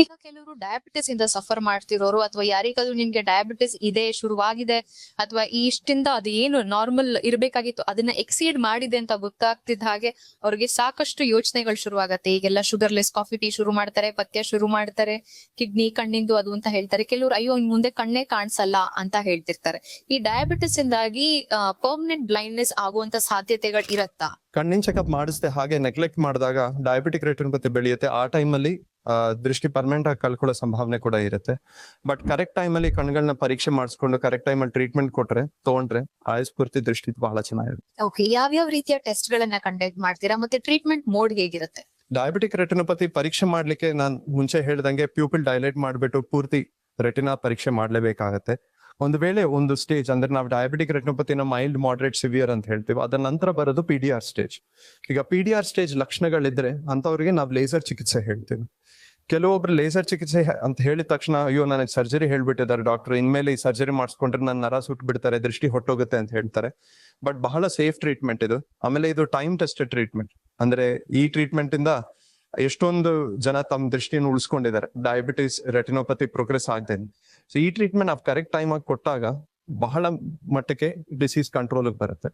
ಈಗ ಕೆಲವರು ಡಯಾಬಿಟಿಸ್ ಇಂದ ಸಫರ್ ಮಾಡ್ತಿರೋರು ಅಥವಾ ಯಾರಿಗಾದ್ರೂ ನಿಮ್ಗೆ ಡಯಾಬಿಟಿಸ್ ಇದೆ, ಶುರುವಾಗಿದೆ ಅಥವಾ ಇಷ್ಟಿಂದ ಅದು ಏನು ನಾರ್ಮಲ್ ಇರ್ಬೇಕಾಗಿತ್ತು, ಅದನ್ನ ಎಕ್ಸೀಡ್ ಮಾಡಿದೆ ಅಂತ ಗೊತ್ತಾಗ್ತಿದ್ದ ಹಾಗೆ ಅವ್ರಿಗೆ ಸಾಕಷ್ಟು ಯೋಚನೆಗಳು ಶುರುವಾಗತ್ತೆ. ಈಗೆಲ್ಲ ಶುಗರ್ಲೆಸ್ ಕಾಫಿ ಟೀ ಶುರು ಮಾಡ್ತಾರೆ, ಪಥ್ಯ ಶುರು ಮಾಡ್ತಾರೆ ಕಿಡ್ನಿ ಕಣ್ಣಿಂದು ಅದು ಅಂತ ಹೇಳ್ತಾರೆ. ಕೆಲವರು, ಅಯ್ಯೋ ಮುಂದೆ ಕಣ್ಣೇ ಕಾಣಿಸಲ್ಲ ಅಂತ ಹೇಳ್ತಿರ್ತಾರೆ. ಈ ಡಯಾಬಿಟಿಸ್ ಇಂದಾಗಿ ಪರ್ಮನೆಂಟ್ ಬ್ಲೈಂಡ್ನೆಸ್ ಆಗುವಂತ ಸಾಧ್ಯತೆಗಳು ಇರತ್ತಾ? ಕಣ್ಣಿನ ಚೆಕಪ್ ಮಾಡಿಸ್ದೆ ಹಾಗೆ ನೆಗ್ಲೆಕ್ಟ್ ಮಾಡಿದಾಗ ಡಯಾಬಿಟಿಕ್ ರೇಟ್ ಬೆಳೆಯುತ್ತೆ. ಆ ಟೈಮಲ್ಲಿ ದೃಷ್ಟಿ ಪರ್ಮನೆಂಟ್ ಆಗಿ ಕಳ್ಕೊಳ್ಳೋ ಸಂಭಾವನೆ ಕೂಡ ಇರುತ್ತೆ. ಬಟ್ ಕರೆಕ್ಟ್ ಟೈಮಲ್ಲಿ ಕಣ್ಗಳನ್ನ ಪರೀಕ್ಷೆ ಮಾಡಿಸ್ಕೊಂಡು ಕರೆಕ್ಟ್ ಟೈಮ್ ಅಲ್ಲಿ ಟ್ರೀಟ್ಮೆಂಟ್ ಕೊಟ್ರೆ ತಗೊಂಡ್ರೆ ಆಯಸ್ಫೂರ್ತಿ ದೃಷ್ಟಿ ಬಹಳ ಚೆನ್ನಾಗಿರುತ್ತೆ. ಓಕೆ ಯಾವ್ಯಾವ ರೀತಿಯ ಟೆಸ್ಟ್ ಗಳನ್ನ ಕಂಡಕ್ಟ್ ಮಾಡ್ತೀರಾ? ಮತ್ತೆ ಟ್ರೀಟ್ಮೆಂಟ್ ಮೋಡ್ ಹೇಗಿರುತ್ತೆ? ಡಯಾಬಿಟಿಕ್ ರೆಟಿನೋಪತಿ ಪರೀಕ್ಷೆ ಮಾಡ್ಲಿಕ್ಕೆ ನಾನು ಮುಂಚೆ ಹೇಳ್ದಂಗೆ ಪ್ಯೂಪಿಲ್ ಡೈಲೈಟ್ ಮಾಡ್ಬಿಟ್ಟು ಪೂರ್ತಿ ರೆಟಿನಾ ಪರೀಕ್ಷೆ ಮಾಡ್ಲೇಬೇಕಾಗತ್ತೆ. ಒಂದು ವೇಳೆ ಒಂದು ಸ್ಟೇಜ್ ಅಂದ್ರೆ ನಾವು ಡಯಾಬಿಟಿಕ್ ರೆಟ್ನೋಪತಿನ ಮೈಲ್ಡ್ ಮಾಡರೇಟ್ ಸಿವಿಯರ್ ಅಂತ ಹೇಳ್ತೀವಿ, ಅದರ ನಂತರ ಬರೋದು ಪಿ ಡಿ ಆರ್ ಸ್ಟೇಜ್ ಈಗ ಪಿ ಡಿ ಆರ್ ಸ್ಟೇಜ್ ಲಕ್ಷಣಗಳಿದ್ರೆ ಅಂತವ್ರಿಗೆ ನಾವು ಲೇಸರ್ ಚಿಕಿತ್ಸೆ ಹೇಳ್ತೀವಿ. ಕೆಲವೊಬ್ರು ಲೇಸರ್ ಚಿಕಿತ್ಸೆ ಅಂತ ಹೇಳಿದ ತಕ್ಷಣ, ಅಯ್ಯೋ, ನನಗೆ ಸರ್ಜರಿ ಹೇಳ್ಬಿಟ್ಟಿದ್ದಾರೆ ಡಾಕ್ಟರ್ ಇನ್ಮೇಲೆ ಈ ಸರ್ಜರಿ ಮಾಡಿಸ್ಕೊಂಡ್ರೆ ನನ್ನ ನರ ಸುಟ್ಟು ಬಿಡ್ತಾರೆ, ದೃಷ್ಟಿ ಹೊಟ್ಟೋಗುತ್ತೆ ಅಂತ ಹೇಳ್ತಾರೆ. ಬಟ್ ಬಹಳ ಸೇಫ್ ಟ್ರೀಟ್ಮೆಂಟ್ ಇದು. ಆಮೇಲೆ ಇದು ಟೈಮ್ ಟೆಸ್ಟೆಡ್ ಟ್ರೀಟ್ಮೆಂಟ್ ಅಂದ್ರೆ ಈ ಟ್ರೀಟ್ಮೆಂಟ್ ಇಂದ ಎಷ್ಟೊಂದು ಜನ ತಮ್ಮ ದೃಷ್ಟಿಯನ್ನು ಉಳಿಸ್ಕೊಂಡಿದ್ದಾರೆ. ಡಯಾಬಿಟಿಸ್ ರೆಟಿನೋಪತಿ ಪ್ರೋಗ್ರೆಸ್ ಆಗದೆ ಸೊ ಈ ಟ್ರೀಟ್ಮೆಂಟ್ ನಾವು ಕರೆಕ್ಟ್ ಟೈಮ್ ಆಗಿ ಕೊಟ್ಟಾಗ ಬಹಳ ಮಟ್ಟಕ್ಕೆ ಡಿಸೀಸ್ ಕಂಟ್ರೋಲ್ ಬರುತ್ತೆ.